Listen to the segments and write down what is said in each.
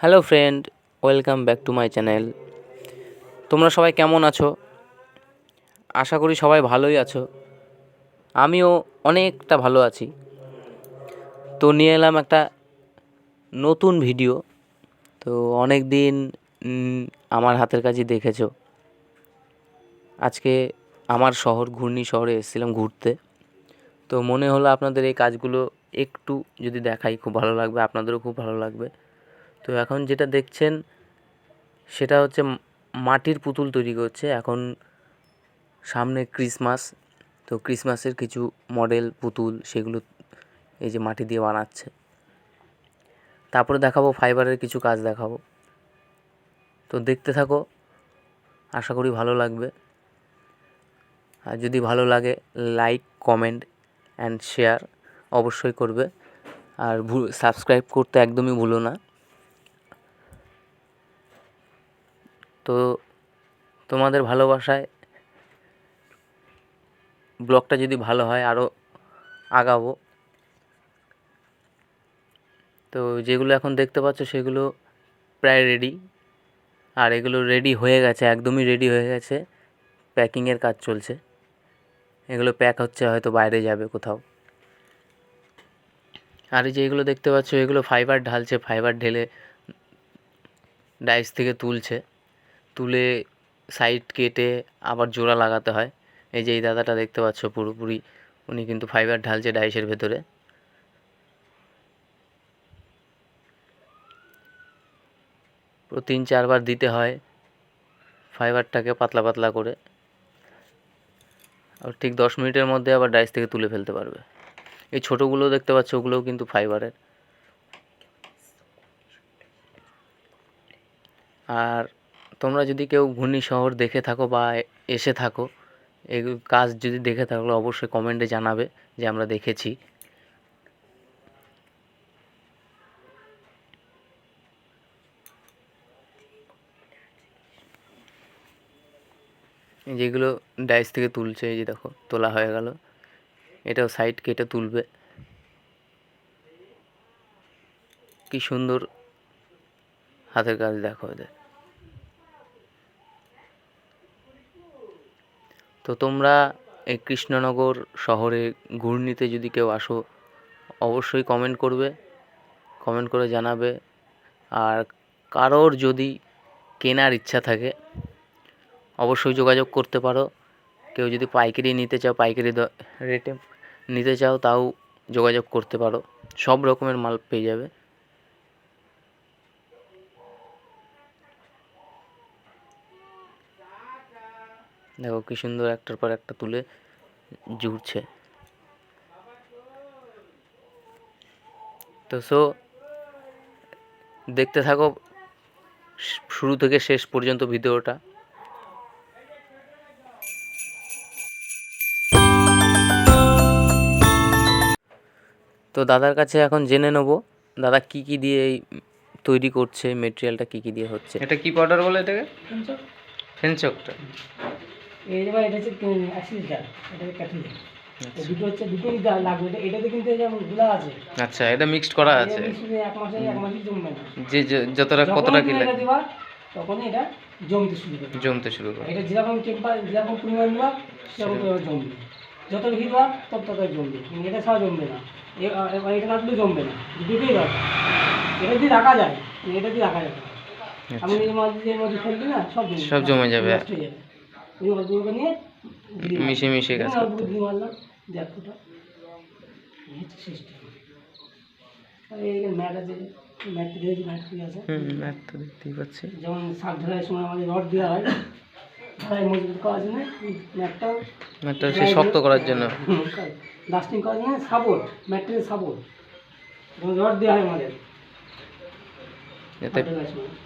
Hello friend, welcome back to my channel. তোমরা সবাই কেমন আছো? আশা করি সবাই ভালোই আছো। আমিও অনেকটা ভালো আছি। তো নিয়ে এলাম একটা নতুন ভিডিও। তো অনেক দিন আমার হাতের কাজই দেখেছ। আজকে আমার শহর, ঘূর্ণি শহরে এসেছিলাম ঘুরতে। তো মনে হলো আপনাদের এই কাজগুলো একটু যদি দেখাই, খুব ভালো লাগবে, আপনাদেরও খুব ভালো লাগবে। তো এখন যেটা দেখছেন, সেটা হচ্ছে মাটির পুতুল তৈরি করছে। এখন সামনে ক্রিসমাস, তো ক্রিসমাসের কিছু মডেল পুতুল সেগুলো এই যে মাটি দিয়ে বানাচ্ছে। তারপরে দেখাবো, ফাইবারের কিছু কাজ দেখাবো। তো দেখতে থাকো, আশা করি ভালো লাগবে। আর যদি ভালো লাগে, লাইক, কমেন্ট অ্যান্ড শেয়ার অবশ্যই করবে। আর সাবস্ক্রাইব করতে একদমই ভুলো না। তো তোমাদের ভালোবাসায় ব্লগটা যদি ভালো হয় আরও আগাবো। তো যেগুলো এখন দেখতে পাচ্ছ, সেগুলো প্রায় রেডি আর এগুলো রেডি হয়ে গেছে, একদমই রেডি হয়ে গেছে। প্যাকিংয়ের কাজ চলছে। এগুলো প্যাক হচ্ছে, হয়তো বাইরে যাবে কোথাও। আর এই যে এগুলো দেখতে পাচ্ছ, এগুলো ফাইবার ঢালছে ফাইবার ঢেলে ডাইস থেকে তুলছে। তুলে সাইড কেটে আবার জোড়া লাগাতে হয়। এই যে এই দাদাটা দেখতে পাচ্ছ পুরোপুরি, উনি কিন্তু ফাইবার ঢালছে ডাইসের ভেতরে। তিন চারবার দিতে হয় ফাইবারটাকে পাতলা পাতলা করে। আর ঠিক দশ মিনিটের মধ্যে আবার ডাইস থেকে তুলে ফেলতে পারবে। এই ছোটোগুলো দেখতে পাচ্ছ, ওগুলোও কিন্তু ফাইবারের আর তোমরা যদি কেউ ঘূর্ণি শহর দেখে থাকো বা এসে থাকো এই কাজ যদি দেখে থাকলে অবশ্যই কমেন্টে জানাবে যে আমরা দেখেছি। যেগুলো ডাইস থেকে তুলছে, এই যে দেখো, তোলা হয়ে গেল। এটাও সাইড কেটে তুলবে। কি সুন্দর হাতের কাজ দেখো এদের তো তোমরা এই কৃষ্ণনগর শহরে ঘূর্ণিতে যদি কেউ আসো, অবশ্যই কমেন্ট করবে কমেন্ট করে জানাবে। আর কারোর যদি কেনার ইচ্ছা থাকে, অবশ্যই যোগাযোগ করতে পারো। কেউ যদি পাইকারি নিতে চাও, পাইকারি রেটে নিতে চাও, তাও যোগাযোগ করতে পারো। সব রকমের মাল পেয়ে যাবে। দেখো কি সুন্দর একটার পর একটা তুলে জুড়ছে। তো সো দেখতে থাকো শুরু থেকে শেষ পর্যন্ত ভিডিওটা। তো দাদার কাছে এখন জেনে নেব, দাদা কি কি দিয়ে এই তৈরি করছে মেটেরিয়ালটা কি কি দিয়ে হচ্ছে? এটা কি পাউডার বলে এটাকে? ফেনচকটা। যে এটা হচ্ছে অ্যাসিড জাল এটা হচ্ছে ক্যাথলিক দুটো হচ্ছে দুটোই জাল লাগবে এটা এটাতে কিন্তু এই যে গুলা আছে। আচ্ছা এটা মিক্সড করা আছে। এক মাসে এক মাসই জমবে না। যে যতটা কতটা কি তুমি লাগে? এটা দিবা তখনই এটা জমতে শুরু করবে। জমতে শুরু করে এটা যেরকম টেম্পার যেরকম পরিমাণ দিবা সেরকম জমবে। যত দিবা তত তত জমবে। কিন্তু এটা ছাড়া জমবে না। এবার এটা না দিলেও জমবে না। দুটোই দরকার এটা দিয়ে রাখা যায় এটা দিয়ে রাখা যাবে আমি এই মাছ দিয়ে মাছ ফেলবি না সব সব জমে যাবে। হয়ে নিয়ে মারলাম দেড় এই হচ্ছে সিস্টেম আর ম্যাট আছে ম্যাট ঠিক আছে। হুম ম্যাট তো দেখতেই পাচ্ছি যেমন শাক ঢালাইয়ের সময় আমাদের রড দেওয়া হয় ঢালাই মজবুত করার জন্য ম্যাটটাও ম্যাটটা সে শক্ত করার জন্য। লাস্টিং করার জন্য সাপোর্ট ম্যাটেরিয়াল সাপোর্ট যেমন রড দেওয়া হয় আমাদের। সময়।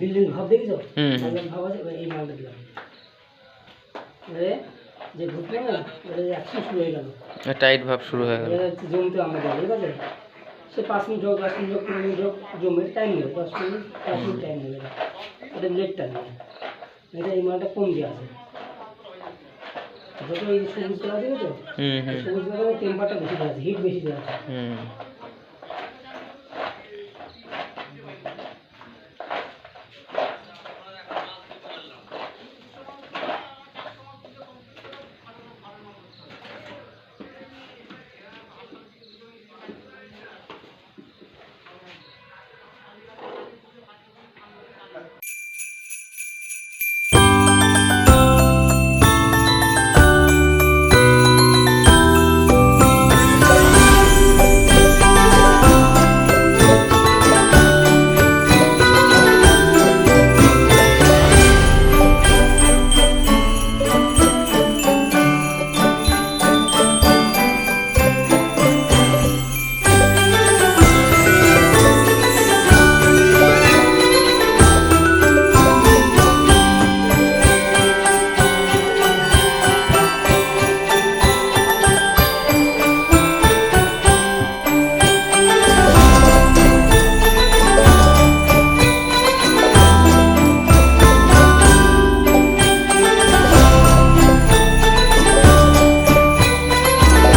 বিল্ডিং ভাব দেখেছ? ভাব আছে এই মালটা দিলাম। যে ঢুকলো না এবারে অ্যাকশন শুরু হয়ে গেল। টাইট ভাব শুরু হয়ে গেল। জমতে আমরা যাব ঠিক আছে? সে পাঁচ মিনিট হোক দশ মিনিট হোক পনেরো মিনিট হোক জমে টাইম নেবে দশ মিনিট পাঁচ মিনিট টাইম নেবে। এটা লেট টাইম নেবে। এটা এই মালটা কম দিয়ে আছে। যত এই সবুজ কালার দেখেছ সবুজ কালারের টেম্পারটা বেশি দেওয়া আছে হিট বেশি দেওয়া আছে।